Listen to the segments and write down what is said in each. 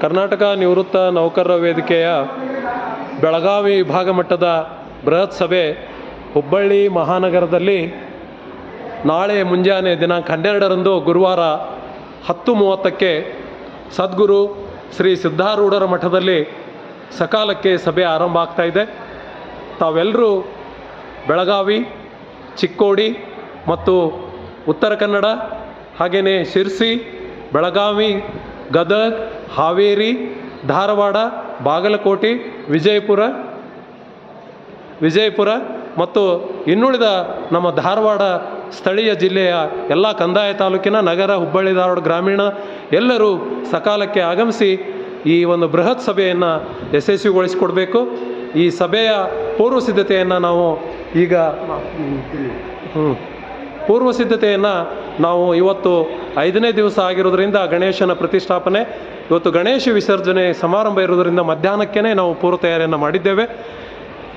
ಕರ್ನಾಟಕ ನಿವೃತ್ತ ನೌಕರರ ವೇದಿಕೆಯ ಬೆಳಗಾವಿ ವಿಭಾಗ ಮಟ್ಟದ ಬೃಹತ್ ಸಭೆ ಹುಬ್ಬಳ್ಳಿ ಮಹಾನಗರದಲ್ಲಿ ನಾಳೆ ಮುಂಜಾನೆ ದಿನಾಂಕ ಹನ್ನೆರಡರಂದು ಗುರುವಾರ ಹತ್ತು ಮೂವತ್ತಕ್ಕೆ ಸದ್ಗುರು ಶ್ರೀ ಸಿದ್ಧಾರೂಢರ ಮಠದಲ್ಲಿ ಸಕಾಲಕ್ಕೆ ಸಭೆ ಆರಂಭ ಆಗ್ತಾ ಇದೆ. ತಾವೆಲ್ಲರೂ ಬೆಳಗಾವಿ, ಚಿಕ್ಕೋಡಿ ಮತ್ತು ಉತ್ತರ ಕನ್ನಡ ಹಾಗೆಯೇ ಶಿರ್ಸಿ, ಬೆಳಗಾವಿ, ಗದಗ್ ಹಾವೇರಿ, ಧಾರವಾಡ, ಬಾಗಲಕೋಟೆ, ವಿಜಯಪುರ ವಿಜಯಪುರ ಮತ್ತು ಇನ್ನುಳಿದ ನಮ್ಮ ಧಾರವಾಡ ಸ್ಥಳೀಯ ಜಿಲ್ಲೆಯ ಎಲ್ಲ ಕಂದಾಯ ತಾಲೂಕಿನ ನಗರ, ಹುಬ್ಬಳ್ಳಿ, ಧಾರವಾಡ ಗ್ರಾಮೀಣ ಎಲ್ಲರೂ ಸಕಾಲಕ್ಕೆ ಆಗಮಿಸಿ ಈ ಒಂದು ಬೃಹತ್ ಸಭೆಯನ್ನು ಯಶಸ್ವಿಗೊಳಿಸಿಕೊಡಬೇಕು. ಈ ಸಭೆಯ ಪೂರ್ವ ಸಿದ್ಧತೆಯನ್ನು ನಾವು ಈಗ ಹ್ಞೂ ಪೂರ್ವ ಸಿದ್ಧತೆಯನ್ನು ನಾವು ಇವತ್ತು ಐದನೇ ದಿವಸ ಆಗಿರೋದ್ರಿಂದ ಗಣೇಶನ ಪ್ರತಿಷ್ಠಾಪನೆ. ಇವತ್ತು ಗಣೇಶ ವಿಸರ್ಜನೆ ಸಮಾರಂಭ ಇರೋದರಿಂದ ಮಧ್ಯಾಹ್ನಕ್ಕೇ ನಾವು ಪೂರ್ವ ತಯಾರಿಯನ್ನು ಮಾಡಿದ್ದೇವೆ.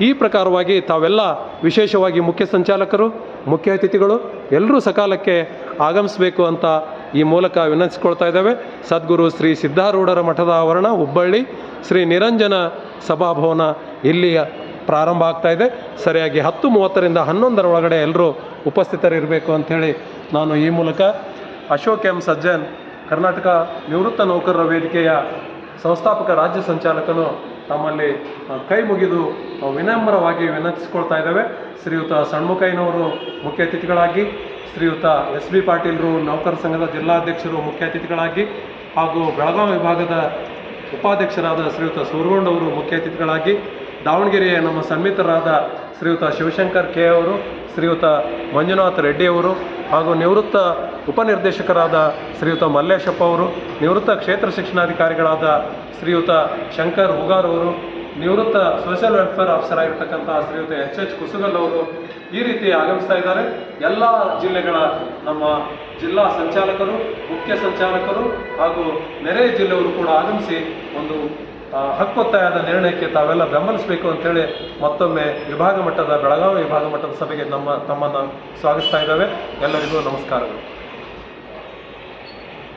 ಈ ಪ್ರಕಾರವಾಗಿ ತಾವೆಲ್ಲ ವಿಶೇಷವಾಗಿ ಮುಖ್ಯ ಸಂಚಾಲಕರು, ಮುಖ್ಯ ಅತಿಥಿಗಳು ಎಲ್ಲರೂ ಸಕಾಲಕ್ಕೆ ಆಗಮಿಸಬೇಕು ಅಂತ ಈ ಮೂಲಕ ವಿನಂತಿಸ್ಕೊಳ್ತಾ ಇದ್ದೇವೆ. ಸದ್ಗುರು ಶ್ರೀ ಸಿದ್ಧಾರೂಢರ ಮಠದ ಆವರಣ ಹುಬ್ಬಳ್ಳಿ, ಶ್ರೀ ನಿರಂಜನ ಸಭಾಭವನ ಇಲ್ಲಿಯ ಪ್ರಾರಂಭ ಆಗ್ತಾ ಇದೆ. ಸರಿಯಾಗಿ ಹತ್ತು ಮೂವತ್ತರಿಂದ ಹನ್ನೊಂದರ ಒಳಗಡೆ ಎಲ್ಲರೂ ಉಪಸ್ಥಿತರಿರಬೇಕು ಅಂಥೇಳಿ ನಾನು ಈ ಮೂಲಕ ಅಶೋಕ್ ಎಂ ಸಜ್ಜನ್, ಕರ್ನಾಟಕ ನಿವೃತ್ತ ನೌಕರರ ವೇದಿಕೆಯ ಸಂಸ್ಥಾಪಕ ರಾಜ್ಯ ಸಂಚಾಲಕನು ತಮ್ಮಲ್ಲಿ ಕೈ ಮುಗಿದು ವಿನಮ್ರವಾಗಿ ವಿನಂತಿಸಿಕೊಳ್ತಾ ಇದ್ದೇವೆ. ಶ್ರೀಯುತ ಸಣ್ಮುಖಯ್ಯನವರು ಮುಖ್ಯ ಅತಿಥಿಗಳಾಗಿ, ಶ್ರೀಯುತ ಎಸ್ ಬಿ ಪಾಟೀಲ್ರು ನೌಕರ ಸಂಘದ ಜಿಲ್ಲಾಧ್ಯಕ್ಷರು ಮುಖ್ಯ ಅತಿಥಿಗಳಾಗಿ, ಹಾಗೂ ಬೆಳಗಾವಿ ವಿಭಾಗದ ಉಪಾಧ್ಯಕ್ಷರಾದ ಶ್ರೀಯುತ ಸೂರಗೊಂಡವರು ಮುಖ್ಯ ಅತಿಥಿಗಳಾಗಿ ದಾವಣಗೆರೆಯ ನಮ್ಮ ಸನ್ಮಿತರಾದ ಶ್ರೀಯುತ ಶಿವಶಂಕರ್ ಕೆ ಅವರು, ಶ್ರೀಯುತ ಮಂಜುನಾಥ್ ರೆಡ್ಡಿಯವರು ಹಾಗೂ ನಿವೃತ್ತ ಉಪನಿರ್ದೇಶಕರಾದ ಶ್ರೀಯುತ ಮಲ್ಲೇಶಪ್ಪ ಅವರು, ನಿವೃತ್ತ ಕ್ಷೇತ್ರ ಶಿಕ್ಷಣಾಧಿಕಾರಿಗಳಾದ ಶ್ರೀಯುತ ಶಂಕರ್ ಹುಗಾರ್ ಅವರು, ನಿವೃತ್ತ ಸೋಷಿಯಲ್ ವೆಲ್ಫೇರ್ ಆಫೀಸರ್ ಆಗಿರ್ತಕ್ಕಂಥ ಶ್ರೀಯುತ ಎಚ್ ಎಚ್ ಕುಸುಗಲ್ ಅವರು ಈ ರೀತಿ ಆಗಮಿಸ್ತಾ ಇದ್ದಾರೆ. ಎಲ್ಲ ಜಿಲ್ಲೆಗಳ ನಮ್ಮ ಜಿಲ್ಲಾ ಸಂಚಾಲಕರು, ಮುಖ್ಯ ಸಂಚಾಲಕರು ಹಾಗೂ ನೆರೆಯ ಜಿಲ್ಲೆಯವರು ಕೂಡ ಆಗಮಿಸಿ ಒಂದು ಹಕ್ಕೊತ್ತಾಯದ ನಿರ್ಣಯಕ್ಕೆ ತಾವೆಲ್ಲ ಬೆಂಬಲಿಸಬೇಕು ಅಂತೇಳಿ ಮತ್ತೊಮ್ಮೆ ವಿಭಾಗ ಮಟ್ಟದ, ಬೆಳಗಾವಿ ವಿಭಾಗ ಮಟ್ಟದ ಸಭೆಗೆ ನಮ್ಮ ತಮ್ಮನ್ನು ಸ್ವಾಗತಿಸ್ತಾ ಇದ್ದಾವೆ. ಎಲ್ಲರಿಗೂ ನಮಸ್ಕಾರಗಳು.